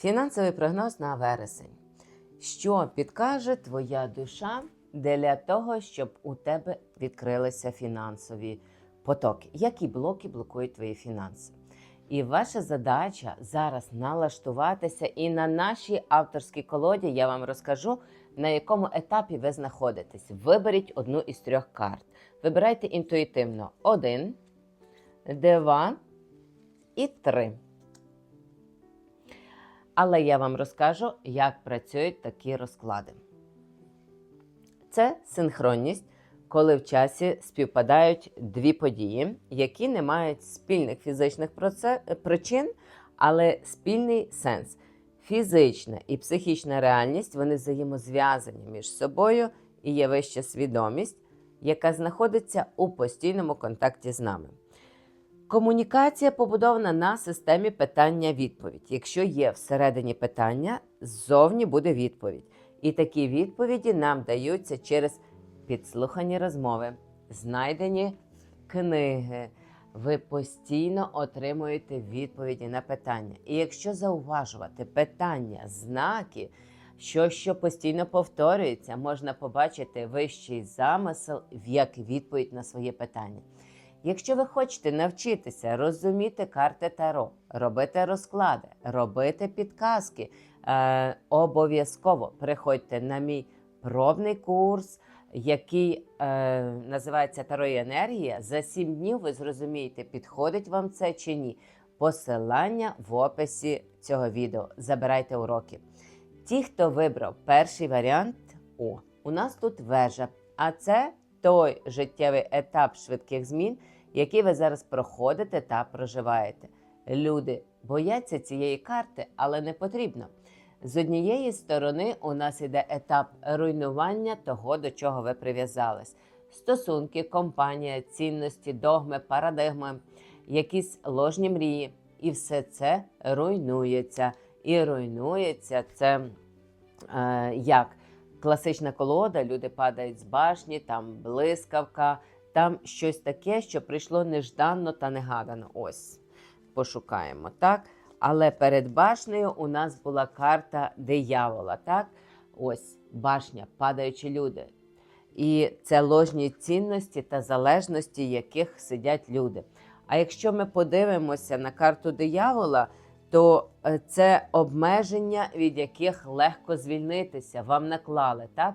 Фінансовий прогноз на вересень. Що підкаже твоя душа для того, щоб у тебе відкрилися фінансові потоки? Які блоки блокують твої фінанси? І ваша задача зараз налаштуватися, і на нашій авторській колоді я вам розкажу, на якому етапі ви знаходитесь. Виберіть одну із трьох карт. Вибирайте інтуїтивно один, два і три. Але я вам розкажу, як працюють такі розклади. Це синхронність, коли в часі співпадають дві події, які не мають спільних фізичних причин, але спільний сенс. Фізична і психічна реальність вони взаємозв'язані між собою і є вища свідомість, яка знаходиться у постійному контакті з нами. Комунікація побудована на системі питання-відповідь. Якщо є всередині питання, ззовні буде відповідь. І такі відповіді нам даються через підслухані розмови, знайдені книги. Ви постійно отримуєте відповіді на питання. І якщо зауважувати питання, знаки, що, що постійно повторюється, можна побачити вищий замисел як відповідь на своє питання. Якщо ви хочете навчитися розуміти карти Таро, робити розклади, робити підказки, е, обов'язково приходьте на мій пробний курс, який е, називається Таро і енергія. За сім днів ви зрозумієте, підходить вам це чи ні. Посилання в описі цього відео. Забирайте уроки. Ті, хто вибрав перший варіант, о, у нас тут вежа, а це той життєвий етап швидких змін, який ви зараз проходите та проживаєте. Люди бояться цієї карти, але не потрібно. З однієї сторони, у нас іде етап руйнування того, до чого ви прив'язались: стосунки, компанія, цінності, догми, парадигми, якісь ложні мрії. І все це руйнується. І руйнується це е, як класична колода, люди падають з башні, там блискавка, там щось таке, що прийшло нежданно та негадано. Ось пошукаємо, так? Але перед башнею у нас була карта диявола, так? Ось башня, падаючі люди. І це ложні цінності та залежності, яких сидять люди. А якщо ми подивимося на карту диявола, то е, це обмеження, від яких легко звільнитися. Вам наклали так?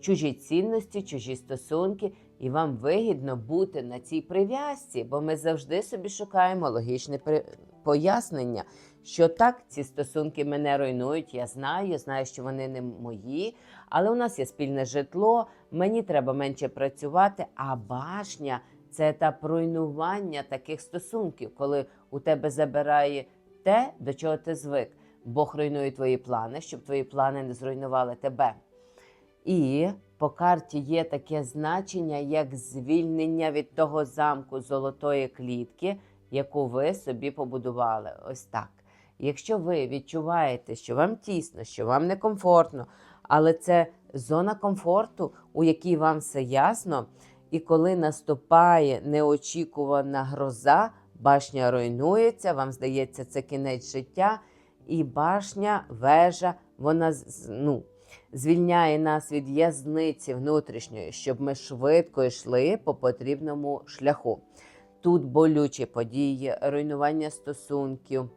чужі цінності, чужі стосунки, і вам вигідно бути на цій прив'язці, бо ми завжди собі шукаємо логічне пояснення, що так, ці стосунки мене руйнують. Я знаю, знаю, що вони не мої, але у нас є спільне житло, мені треба менше працювати. А башня це етап руйнування таких стосунків, коли у тебе забирає те, до чого ти звик. Бог руйнує твої плани, щоб твої плани не зруйнували тебе. І по карті є таке значення, як звільнення від того замку золотої клітки, яку ви собі побудували. Ось так. Якщо ви відчуваєте, що вам тісно, що вам некомфортно, але це зона комфорту, у якій вам все ясно, і коли наступає неочікувана гроза, башня руйнується, вам здається, це кінець життя, і башня, вежа, вона ну, звільняє нас від в'язниці внутрішньої, щоб ми швидко йшли по потрібному шляху. Тут болючі події, руйнування стосунків,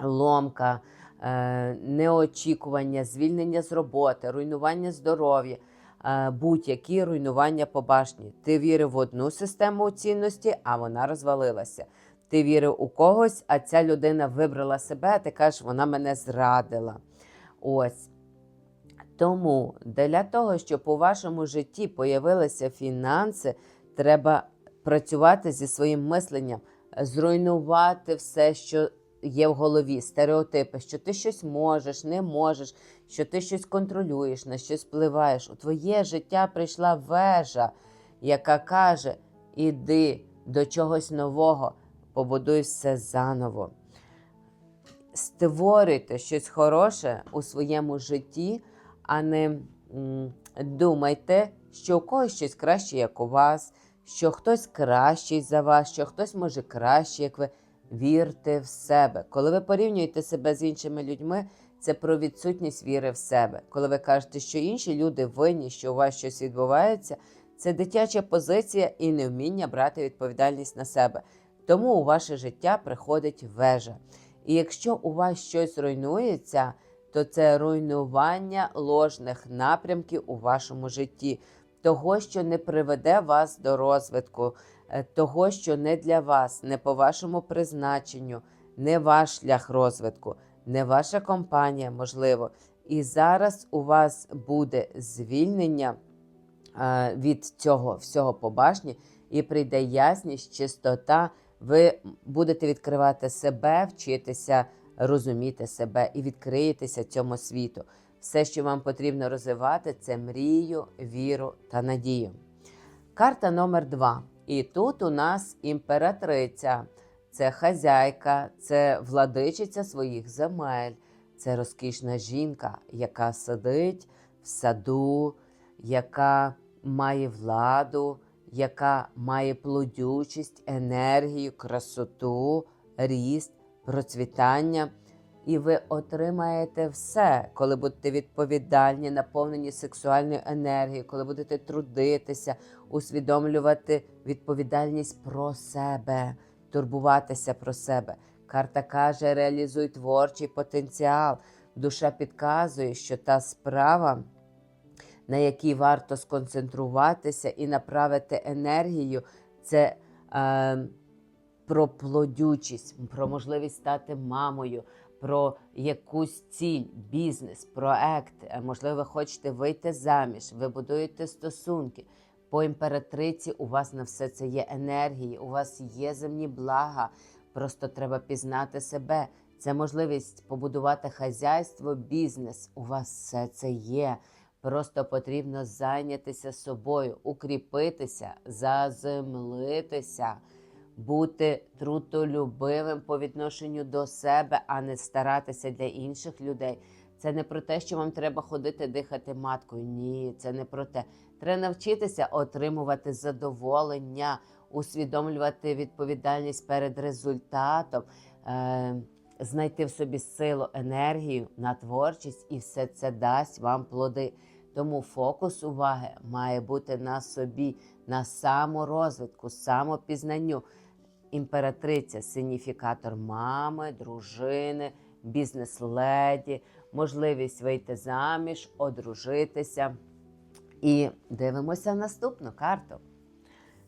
ломка, е, неочікування, звільнення з роботи, руйнування здоров'я, е, будь-які руйнування по башні. Ти вірив в одну систему цінності, а вона розвалилася. Ти вірив у когось, а ця людина вибрала себе, а ти кажеш, вона мене зрадила. Ось. Тому для того, щоб у вашому житті появилися фінанси, треба працювати зі своїм мисленням, зруйнувати все, що є в голові, стереотипи, що ти щось можеш, не можеш, що ти щось контролюєш, на щось впливаєш. У твоє життя прийшла вежа, яка каже: іди до чогось нового, побудуй все заново. Створюйте щось хороше у своєму житті, а не думайте, що у когось щось краще, як у вас, що хтось кращий за вас, що хтось може краще, як ви. вірте в себе. Коли ви порівнюєте себе з іншими людьми, це про відсутність віри в себе. Коли ви кажете, що інші люди винні, що у вас щось відбувається, це дитяча позиція і невміння брати відповідальність на себе. Тому у ваше життя приходить вежа. І якщо у вас щось руйнується, то це руйнування ложних напрямків у вашому житті, того, що не приведе вас до розвитку, е, того, що не для вас, не по вашому призначенню, не ваш шлях розвитку, не ваша компанія, можливо. І зараз у вас буде звільнення е, від цього всього по башні, і прийде ясність, чистота. Ви будете відкривати себе, вчитися розуміти себе і відкриєтеся цьому світу. Все, що вам потрібно розвивати, це мрію, віру та надію. Карта номер два. І тут у нас імператриця, це хазяйка, це владичиця своїх земель, це розкішна жінка, яка сидить в саду, яка має владу, яка має плодючість, енергію, красоту, ріст, процвітання. І ви отримаєте все, коли будете відповідальні, наповнені сексуальною енергією, коли будете трудитися, усвідомлювати відповідальність про себе, турбуватися про себе. Карта каже: реалізуй творчий потенціал. Душа підказує, що та справа, на якій варто сконцентруватися і направити енергію, це е, про плодючість, про можливість стати мамою, про якусь ціль, бізнес, проект. Е, Можливо, ви хочете вийти заміж, ви будуєте стосунки. По імператриці у вас на все це є енергії, у вас є земні блага. Просто треба пізнати себе. Це можливість побудувати хазяйство, бізнес. У вас все це є. Просто потрібно зайнятися собою, укріпитися, заземлитися, бути трутолюбивим по відношенню до себе, а не старатися для інших людей. Це не про те, що вам треба ходити дихати маткою. Ні, це не про те. Треба навчитися отримувати задоволення, усвідомлювати відповідальність перед результатом, е- знайти в собі силу, енергію на творчість, і все це дасть вам плоди. Тому фокус уваги має бути на собі, на саморозвитку, самопізнанню. Імператриця сигніфікатор мами, дружини, бізнес-леді, можливість вийти заміж, одружитися. І дивимося наступну карту.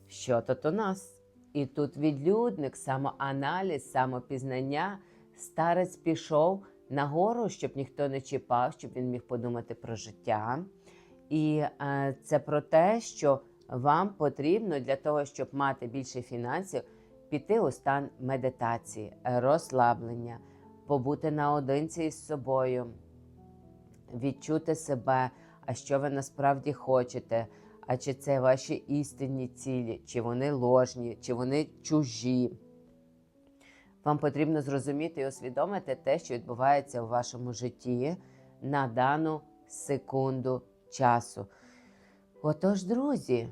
Що тут у нас? І тут відлюдник, самоаналіз, самопізнання. Старець пішов нагору, щоб ніхто не чіпав, щоб він міг подумати про життя. І е, це про те, що вам потрібно для того, щоб мати більше фінансів, піти у стан медитації, розслаблення, побути наодинці із собою, відчути себе, а що ви насправді хочете, а чи це ваші істинні цілі, чи вони ложні, чи вони чужі. Вам потрібно зрозуміти і усвідомити те, що відбувається у вашому житті на дану секунду часу. Отож, друзі,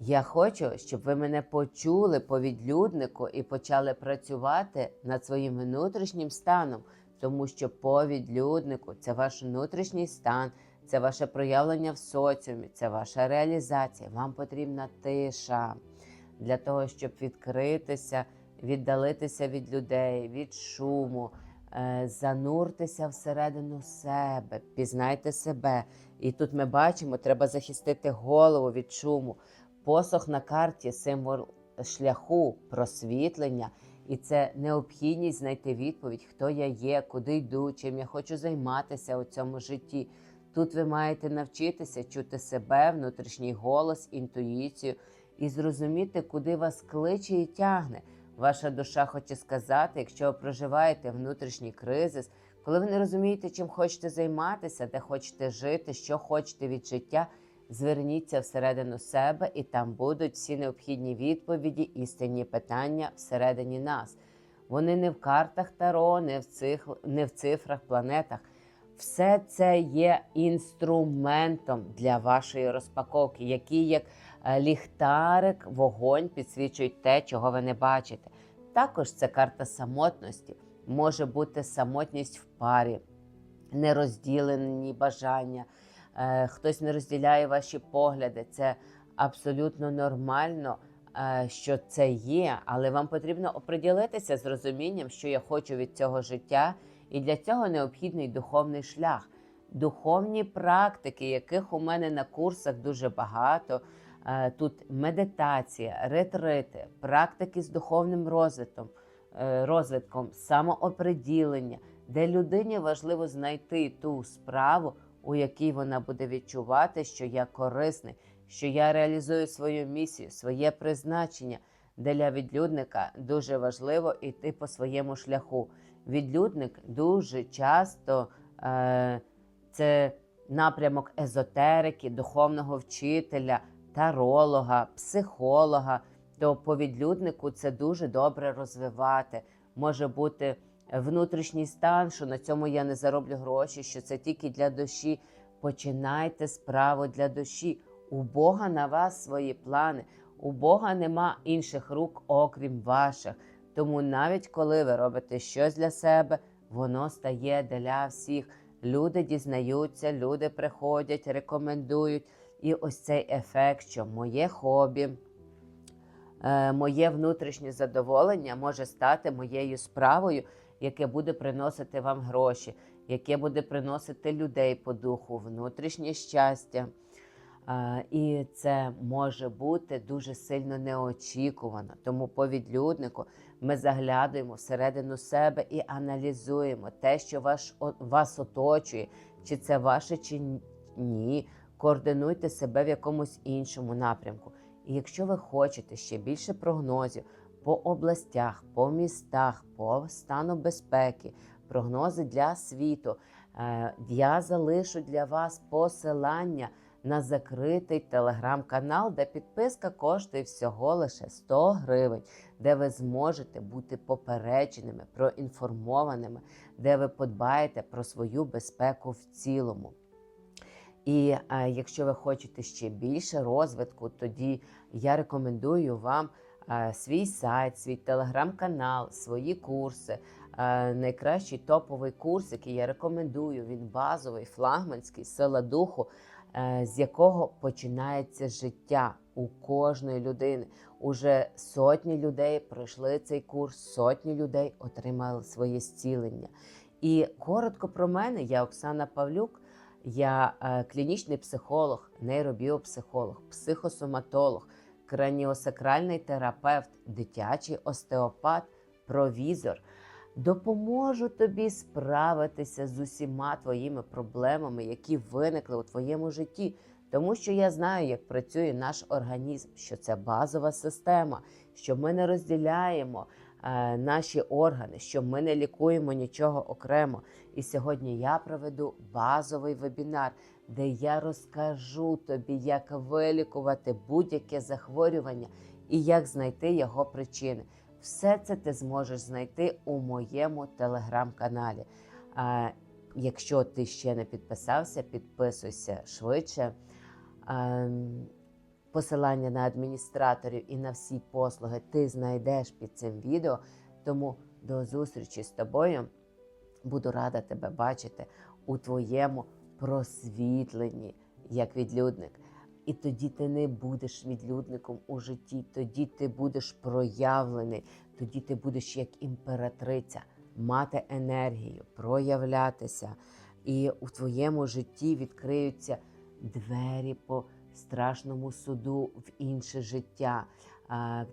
я хочу, щоб ви мене почули по відлюднику і почали працювати над своїм внутрішнім станом, тому що по відлюднику це ваш внутрішній стан, це ваше проявлення в соціумі, це ваша реалізація. Вам потрібна тиша для того, щоб відкритися, віддалитися від людей, від шуму. Е, Зануртеся всередину себе, пізнайте себе. І тут ми бачимо, треба захистити голову від шуму. Посох на карті символ шляху, просвітлення, і це необхідність знайти відповідь, хто я є, куди йду, чим я хочу займатися у цьому житті. Тут ви маєте навчитися чути себе, внутрішній голос, інтуїцію і зрозуміти, куди вас кличе і тягне. Ваша душа хоче сказати, якщо ви проживаєте внутрішній кризис, коли ви не розумієте, чим хочете займатися, де хочете жити, що хочете від життя, зверніться всередину себе, і там будуть всі необхідні відповіді, істинні питання всередині нас. Вони не в картах Таро, не в, цих, не в цифрах, планетах. Все це є інструментом для вашої розпаковки, який як е, ліхтарик, вогонь підсвічують те, чого ви не бачите. Також це карта самотності, може бути самотність в парі, нерозділені бажання, е, хтось не розділяє ваші погляди. Це абсолютно нормально, е, що це є, але вам потрібно оприділитися з розумінням, що я хочу від цього життя, і для цього необхідний духовний шлях. Духовні практики, яких у мене на курсах дуже багато. Е, Тут медитація, ретрити, практики з духовним розвитком, е, розвитком, самооприділення, де людині важливо знайти ту справу, у якій вона буде відчувати, що я корисний, що я реалізую свою місію, своє призначення. Для відлюдника дуже важливо йти по своєму шляху. Відлюдник дуже часто е, це напрямок езотерики, духовного вчителя, таролога, психолога. То по відлюднику це дуже добре розвивати. Може бути внутрішній стан, що на цьому я не зароблю гроші, що це тільки для душі. Починайте справу для душі. У Бога на вас свої плани. У Бога нема інших рук, окрім ваших. Тому навіть коли ви робите щось для себе, воно стає для всіх. Люди дізнаються, люди приходять, рекомендують. І ось цей ефект, що моє хобі, е, моє внутрішнє задоволення може стати моєю справою, яке буде приносити вам гроші, яке буде приносити людей по духу, внутрішнє щастя. Е, І це може бути дуже сильно неочікувано. Тому по відлюднику ми заглядуємо всередину себе і аналізуємо те, що ваш, о- вас оточує, чи це ваше, чи ні. Координуйте себе в якомусь іншому напрямку. І якщо ви хочете ще більше прогнозів по областях, по містах, по стану безпеки, прогнози для світу, е, я залишу для вас посилання на закритий телеграм-канал, де підписка коштує всього лише 100 гривень, де ви зможете бути попередженими, проінформованими, де ви подбаєте про свою безпеку в цілому. І е, якщо ви хочете ще більше розвитку, тоді я рекомендую вам е, свій сайт, свій телеграм-канал, свої курси. Е, найкращий топовий курс, який я рекомендую, він базовий, флагманський, сила духу, з якого починається життя у кожної людини. Уже сотні людей пройшли цей курс, сотні людей отримали своє зцілення. І коротко про мене, я Оксана Павлюк. Я е, клінічний психолог, нейробіопсихолог, психосоматолог, краніосакральний терапевт, дитячий остеопат, провізор. Допоможу тобі справитися з усіма твоїми проблемами, які виникли у твоєму житті. Тому що я знаю, як працює наш організм, що це базова система, що ми не розділяємо е, наші органи, що ми не лікуємо нічого окремо. І сьогодні я проведу базовий вебінар, де я розкажу тобі, як вилікувати будь-яке захворювання і як знайти його причини. Все це ти зможеш знайти у моєму телеграм-каналі. Якщо ти ще не підписався, підписуйся швидше. Посилання на адміністраторів і на всі послуги ти знайдеш під цим відео. Тому до зустрічі з тобою. Буду рада тебе бачити у твоєму просвітленні як відлюдник. І тоді ти не будеш відлюдником у житті, тоді ти будеш проявлений, тоді ти будеш як імператриця, мати енергію, проявлятися. І у твоєму житті відкриються двері по страшному суду в інше життя.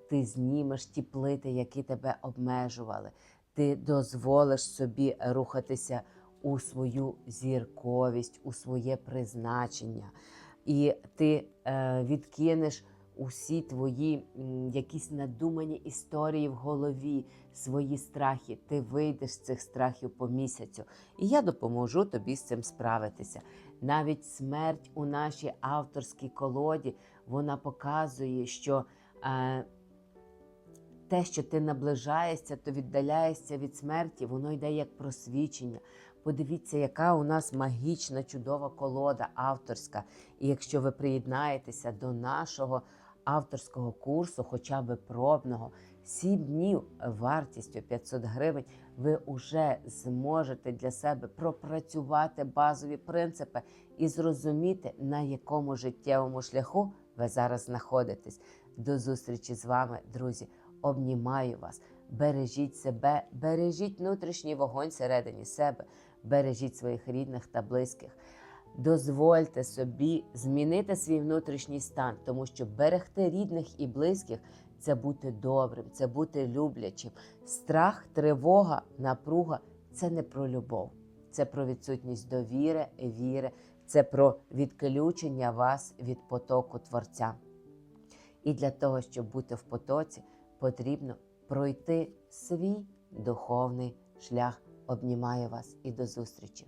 Ти знімеш ті плити, які тебе обмежували. Ти дозволиш собі рухатися у свою зірковість, у своє призначення. І ти е, відкинеш усі твої якісь надумані історії в голові, свої страхи. Ти вийдеш з цих страхів по місяцю. І я допоможу тобі з цим справитися. Навіть смерть у нашій авторській колоді вона показує, що е, те, що ти наближаєшся, то віддаляєшся від смерті, воно йде як просвічення. Подивіться, яка у нас магічна, чудова колода авторська. І якщо ви приєднаєтеся до нашого авторського курсу, хоча б пробного, 7 днів вартістю 500 гривень ви вже зможете для себе пропрацювати базові принципи і зрозуміти, на якому життєвому шляху ви зараз знаходитесь. До зустрічі з вами, друзі. Обнімаю вас, бережіть себе, бережіть внутрішній вогонь всередині себе, бережіть своїх рідних та близьких. Дозвольте собі змінити свій внутрішній стан, тому що берегти рідних і близьких це бути добрим, це бути люблячим. Страх, тривога, напруга це не про любов, це про відсутність довіри, віри, це про відключення вас від потоку Творця. І для того, щоб бути в потоці, потрібно пройти свій духовний шлях. Обнімаю вас і до зустрічі!